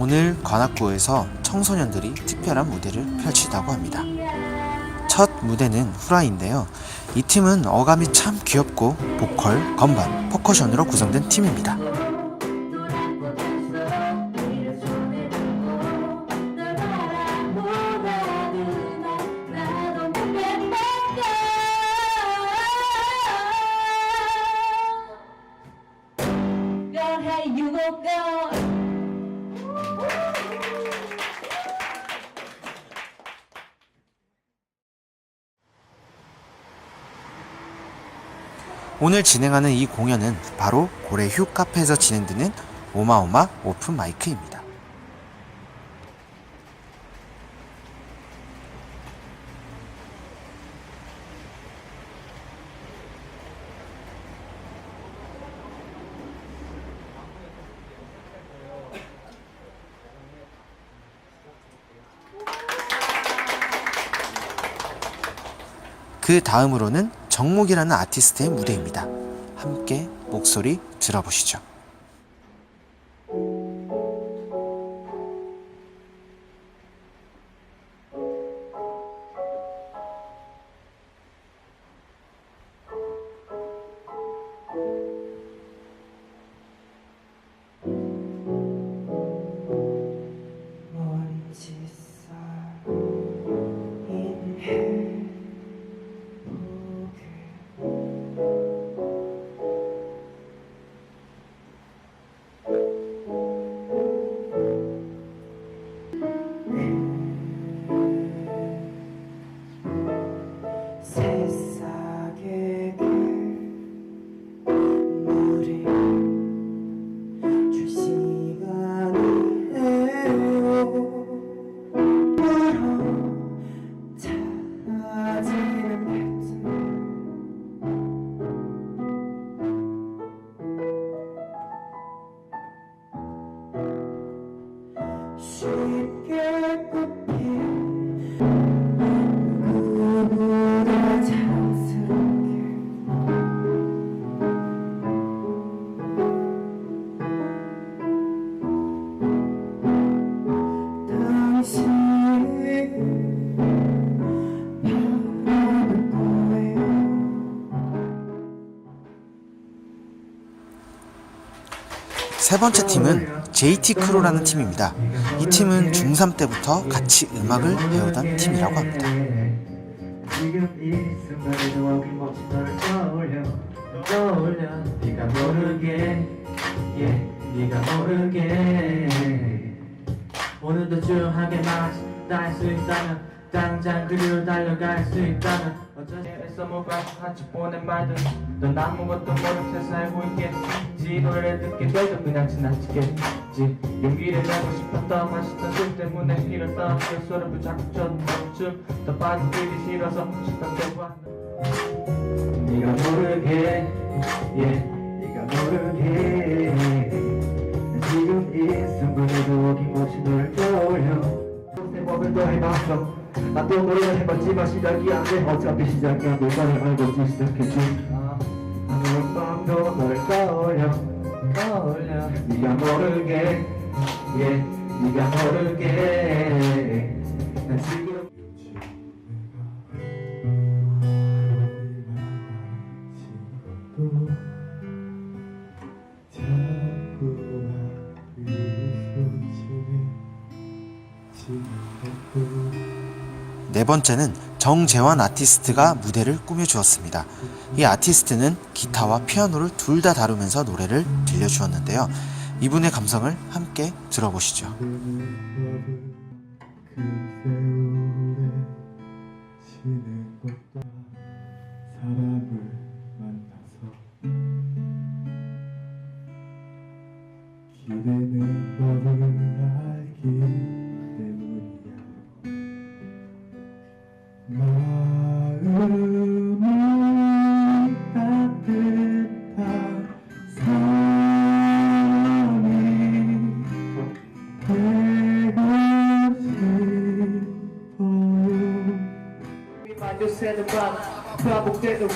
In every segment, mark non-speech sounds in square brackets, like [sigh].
오늘 관악구에서 청소년들이 특별한 무대를 펼치다고 합니다. 첫 무대는 후라이인데요. 이 팀은 어감이 참 귀엽고 보컬, 건반, 퍼커션으로 구성된 팀입니다. You go, go. 오늘 진행하는 이 공연은 바로 고래 휴 카페에서 진행되는 오마오마 오픈 마이크입니다. 그 다음으로는 정목이라는 아티스트의 무대입니다. 함께 목소리 들어보시죠. 세 번째 팀은 JT 크루라는 팀입니다. 이 팀은 중3 때부터 같이 음악을 배우던 팀이라고 합니다. 오늘도 조용하게 맞닿을 수 있다면 당장 그리로 달려갈 수 있다면 어쩌지 애써 뭐가 같이 보낸 말들 넌 아무것도 모른 채 살고 있겠지. 노래를 듣게 돼도 그냥 지나치겠지. 용기를 내고 싶었던 맛있던 술 때문에 잃었던 그 소를 붙잡고 쳤던 춤더 빠지기 싫어서 싶던 때와 네가 모르게 yeah, 네가 모르게. 지금 이 순간에도 어김없이 너를 떠올려. 세법을 더 해봤어 나또 노래를 해봤지만 시작이 안돼 어차피 시작이 안될 거를 알고 시작했지 아무런 밤도 너를 떠올려 떠올려. 네가 모르게 yeah, 네가 모르게. 난 지금 네 번째는 정재환 아티스트가 무대를 꾸며주었습니다. 이 아티스트는 기타와 피아노를 둘 다 다루면서 노래를 들려주었는데요. 이분의 감성을 함께 들어보시죠. 사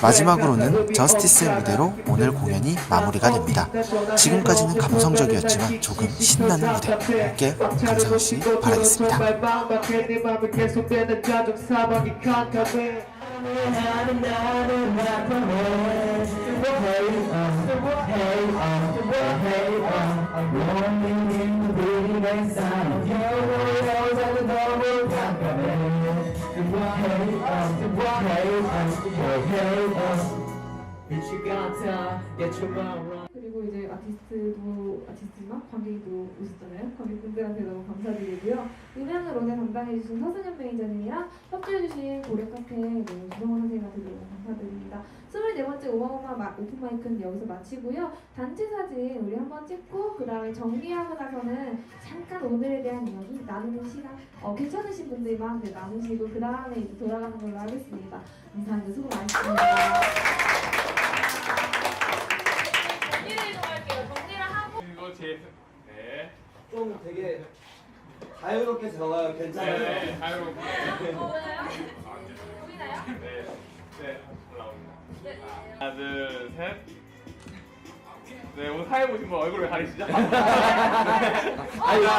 마지막으로는 저스티스의 무대로 오늘 공연이 마무리가 됩니다. 지금까지는 감성적이었지만 조금 신나는 무대 함께 감상하시기 바라겠습니다. Hate us, hate us, hate us. Bitch, you got uh, to get your mind right. Uh, 아티스트도 아티스트나 관객도 오셨잖아요. 관객분들한테 너무 감사드리고요. 음향을 오늘 담당해주신 서승현 매니저님이랑 협조해주신 고려 카페 너무 주성원 선생님한테 너무 감사드립니다. 24번째 오마오마 마- 오픈마이크는 여기서 마치고요. 단체 사진 우리 한번 찍고 그 다음에 정리하고 나서는 잠깐 오늘에 대한 이야기 나누는 시간 어, 괜찮으신 분들만 네, 나누시고 그 다음에 돌아가는 걸로 하겠습니다. 이상입니다. 수고 많으셨습니다. 이거 제 네. 좀 되게 자유롭게 적어요. 괜찮아요. 네, 자유롭게. 보이나요? 네. 네, 올라옵니다. 하나, 둘, 셋. 네, 오늘 사회 보신 분 얼굴을 가리시죠? 아니,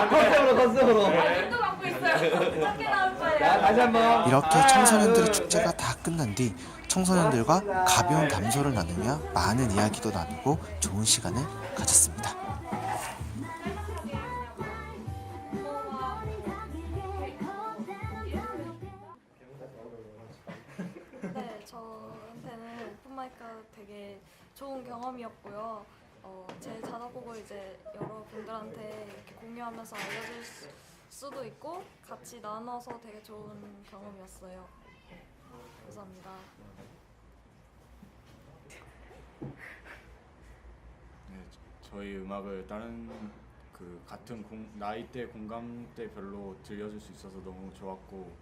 컨셉으로, 컨셉으로. 네. 번. [laughs] 이렇게 하나, 청소년들의 둘, 축제가 다 끝난 뒤 청소년들과 가벼운 담소를 나누며 많은 이야기도 나누고 좋은 시간을 가졌습니다. 네, 저한테는 오픈마이크가 되게 좋은 경험이었고요. 어, 제 작업곡을 이제 여러분들한테 이렇게 공유하면서 알려줄 수, 수도 있고 같이 나눠서 되게 좋은 경험이었어요. 감사합니다. 네, 저- 저희 음악을 다른 그 같은 공, 나이대 공감대 별로 들려줄 수 있어서 너무 좋았고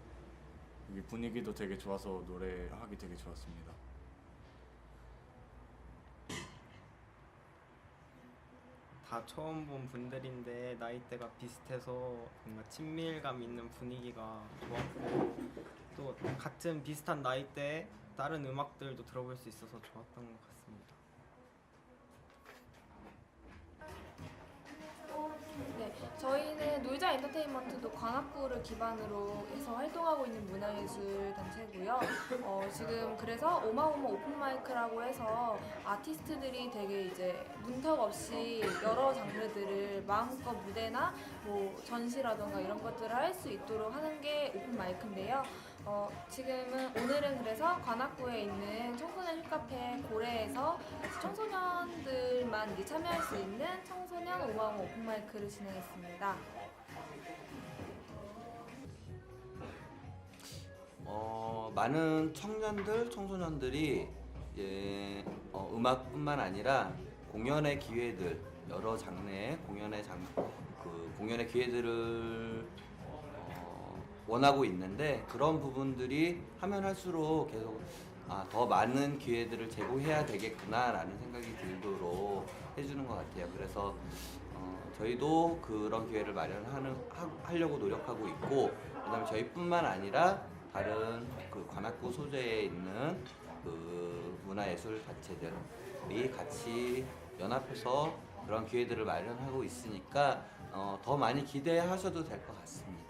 분위기도 되게 좋아서 노래하기 되게 좋았습니다. 다 처음 본 분들인데 나이대가 비슷해서 뭔가 친밀감 있는 분위기가 좋았고 또 같은 비슷한 나이대에 다른 음악들도 들어볼 수 있어서 좋았던 것 같습니다. 저희는 놀자 엔터테인먼트도 관악구를 기반으로 해서 활동하고 있는 문화예술 단체고요. 어, 지금 그래서 오마오마 오픈마이크라고 해서 아티스트들이 되게 이제 문턱 없이 여러 장르들을 마음껏 무대나 뭐 전시라던가 이런 것들을 할 수 있도록 하는 게 오픈마이크인데요. 어, 지금은 오늘은 그래서 관악구에 있는 청소년 힐카페 고래에서 청소년들만 이제 참여할 수 있는 청소년 오마오마 오픈마이크를 진행했습니다. 어, 많은 청년들, 청소년들이 이제 어, 음악뿐만 아니라 공연의 기회들, 여러 장르의 공연의 장, 그 공연의 기회들을 어, 원하고 있는데 그런 부분들이 하면 할수록 계속 아, 더 많은 기회들을 제공해야 되겠구나라는 생각이 들도록 해주는 것 같아요. 그래서 어, 저희도 그런 기회를 마련하는 하, 하려고 노력하고 있고 그다음에 저희뿐만 아니라 다른 그 관악구 소재에 있는 그 문화예술 단체들이 같이 연합해서 그런 기회들을 마련하고 있으니까 어, 더 많이 기대하셔도 될 것 같습니다.